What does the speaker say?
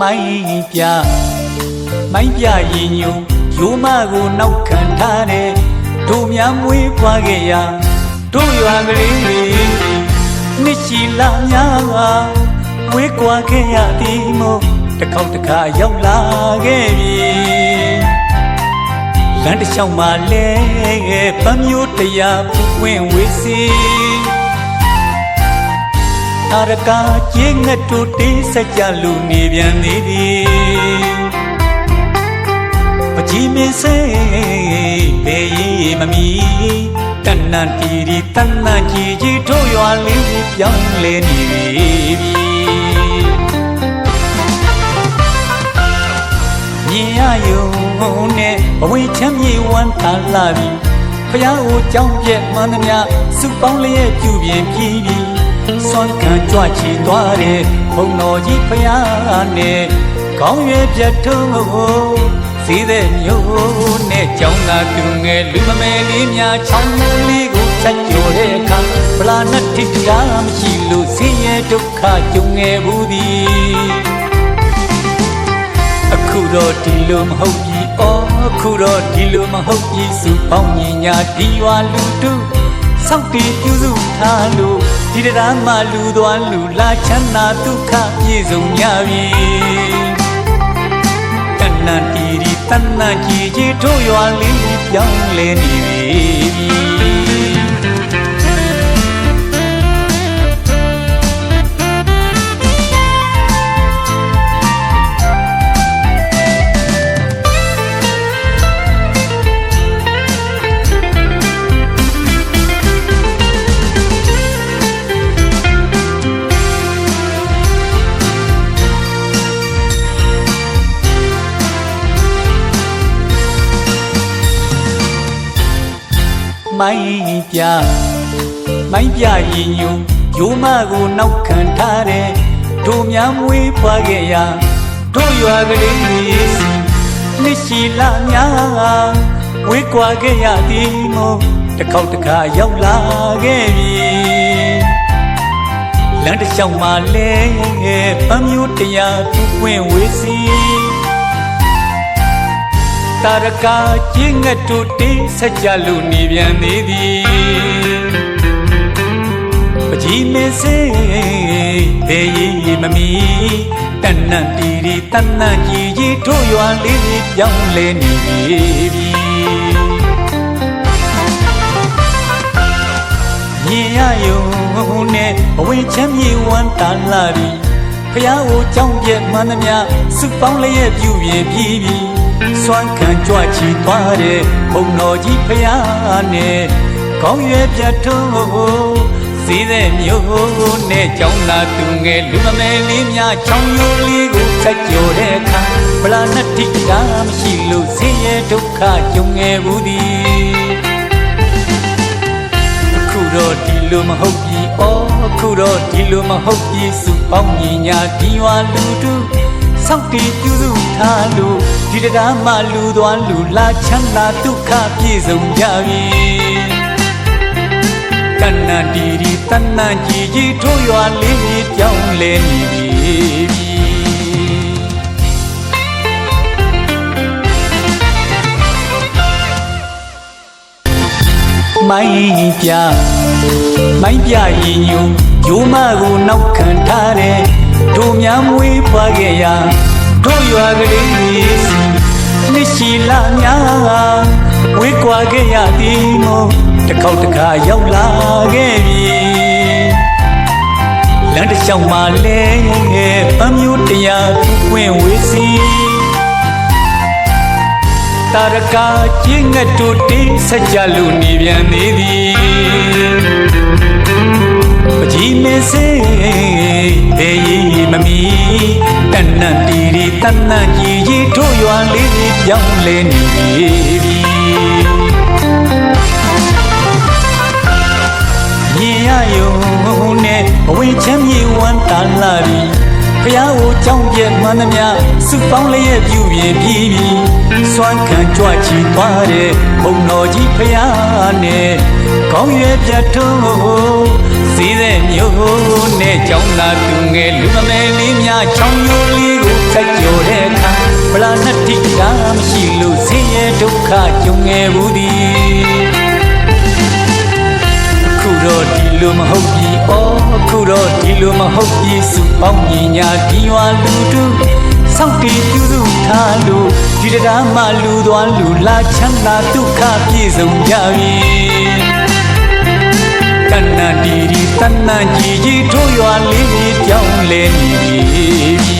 မိုင်းပြမိုင်းပြရင်ညူရိုးမကိုနောက်ခံထားတဲ့တို့များမွေးဖွားခဲ့ရာတို့ရွာကလေးနှစ်ချီလာများဝေးကွာခဲ့ရသည်မို့တစ်ခေါက်တစ်ခါရောက်လာခဲ့ပြီလမ်းတစ်လျှောက်မှာလဲပန်းမျိုးတရားဖူးပွင့်ဝေးစီ အရကာကျေးငတ်တို့တေးစကြလူနေပြန်သေးသည်ပကြီးမင်းစေဘေးရီမမီတဏ္ဏတီရီတဏ္ဏကြီးကြီးတို့ရွာလေးပြောင်းလဲနေပြီမြင်ရယုံနဲ့ဘဝချမ်းမြေဝမ်းသာလာပြီဖျားကိုကြောင်းပြက်မှန်သမျှစုပေါင်းလျက်ပြုပြင်ပြီးပြီ စွမ်းခံကြွချီသွားတဲ့ဘုံတော်ကြီးဖယားနဲ့ကောင်းရွယ်ပြတ်ထုံးစီးတဲ့မျိုးနဲ့ကြောင်းသာသူငယ်လူမမယ်လေးများချောင်းလေးကိုချက်ကြော်တဲ့အခါဗလာနဲ့ထိတရားမရှိလို့ဆင်းရဲဒုက္ခကြုံငယ်ဘူးသည်အခုတော့ဒီလိုမဟုတ်ပြီအော်အခုတော့ဒီလိုမဟုတ်ပြီစုပေါင်းညီညာဒီရွာလူတို့ စောက်တီပြုစုထားလို့ဒီတရားမှလူသွားလူလာချမ်းသာဒုက္ခပြည့်စုံကြပြီတဏ္ဏတီရီတဏ္ဏကြီးကြီးတို့ရွာလေးပြောင်းလဲနေပြီ မိုင်းပြမိုင်းပြရင်ညူရိုးမကိုနောက်ခံထားတဲ့တို့များမွေးဖွားခဲ့ရာတို့ရွာကလေးစီနှစ်ရှိလာများဝေးကွာခဲ့ရသည်မို့တစ်ခေါက်တစ်ခါရောက်လာခဲ့ပြီလမ်းတစ်လျှောက်မှာလဲပန်းမျိုးတရားသူပွင့်ဝေးစီ တာရကာကျင်းငတ်တို့တေးဆက်ကြလို့နေပြန်သေးသည်ပကြီးမင်းစေဘေးရီမမီတဏ္ဏတီရီတဏ္ဏကြီးကြီးတို့ရွာလေးပြောင်းလဲနေပြီမြင်ရယုံနဲ့ဘဝချမ်းမြေဝမ်းတာလာပြီဖះကိုကြောင်းပြက်မှန်သမျှစုပေါင်းလျက်ပြုပြင်ပြီးပြီ စွမ်းခံကြွချီသွားတဲ့ဘုံတော်ကြီးဖះနဲ့ကောင်းရွယ်ပြတ်ထုံးစီးတဲ့မျိုးနဲ့ကြောင်းလာသူငယ်လူမမယ်လေးများချောင်းရိုးလေးကိုဆက်ကြော်တဲ့အခါဗလာနဲ့တိတာမရှိလို့ဆင်းရဲဒုက္ခကြုံငယ်ဘူးသည်အခုတော့ဒီလိုမဟုတ်ပြီ။အော်အခုတော့ဒီလိုမဟုတ်ပြီစုပေါင်းညီညာဒီရွာလူတို့ စောက်တီပြုစုထားလို့ဒီတရားမှလူသွားလူလာချမ်းသာဒုက္ခပြည့်စုံကြပြီ။တဏ္ဏတီရီတဏ္ဏကြီးကြီးထိုးရွာလေးပြောင်းလဲနေပြီ။မိုင်းပြမိုင်းပြရင်ညူရိုးမကိုနောက်ခံထားတဲ့ တို့များမွေးဖွားခဲ့ရာတို့ရွာကလေးစီနှစ်ရှိလာများဝေးကွာခဲ့ရသည်မို့တစ်ခေါက်တစ်ခါရောက်လာခဲ့ပြီလမ်းတစ်လျှောက်မှာလဲပန်းမျိုးတရားပွင့်ဝေးစီတာရကာကျင်းငတ်တို့တေးဆက်ကြလို့နေပြန်သေးသည်ပ ကြီးမင်းစေဘေးရီမမီတဏ္ဏတီရီတဏ္ဏကြီးကြီးတို့ရွာလေးပြောင်းလဲနေပြီမြင်ရယုံနဲ့ဘဝချမ်းမြေဝမ်းတာလာပြီဖះကိုကြောင်းပြက်မှန်သမျှစုပေါင်းလျက်ပြုပြင်ပြီးပြီစွမ်းခံကြွချီသွားတဲ့ဘုံတော်ကြီးဖះနဲ့ကောင်းရွယ်ပြတ်ထုံးစီးတဲ့မျိုး နဲ့ကြောင်းသာသူငယ်လူမမယ်လေးများချောင်းရိုးလေးကိုစိုက်ကြော်တဲ့အခါဗလာနတိကမရှိလို့ဆင်းရဲဒုက္ခကြုံငယ်ဘူးသည်အခုတော့ဒီလိုမဟုတ်ပြီ။အော်အခုတော့ဒီလိုမဟုတ်ပြီ။စုပေါင်းညီညာဒီရွာလူတူစောင့်တည်ပြုစုထားလို့ဒီတရားမှလူသွားလူလာချမ်းသာဒုက္ခပြည့်စုံကြပြီ။တဏ္ဍတီဒီ တဏ္ဍကြီးကြီးထိုးရွာလေးလေးပြောင်းလဲနေပြီ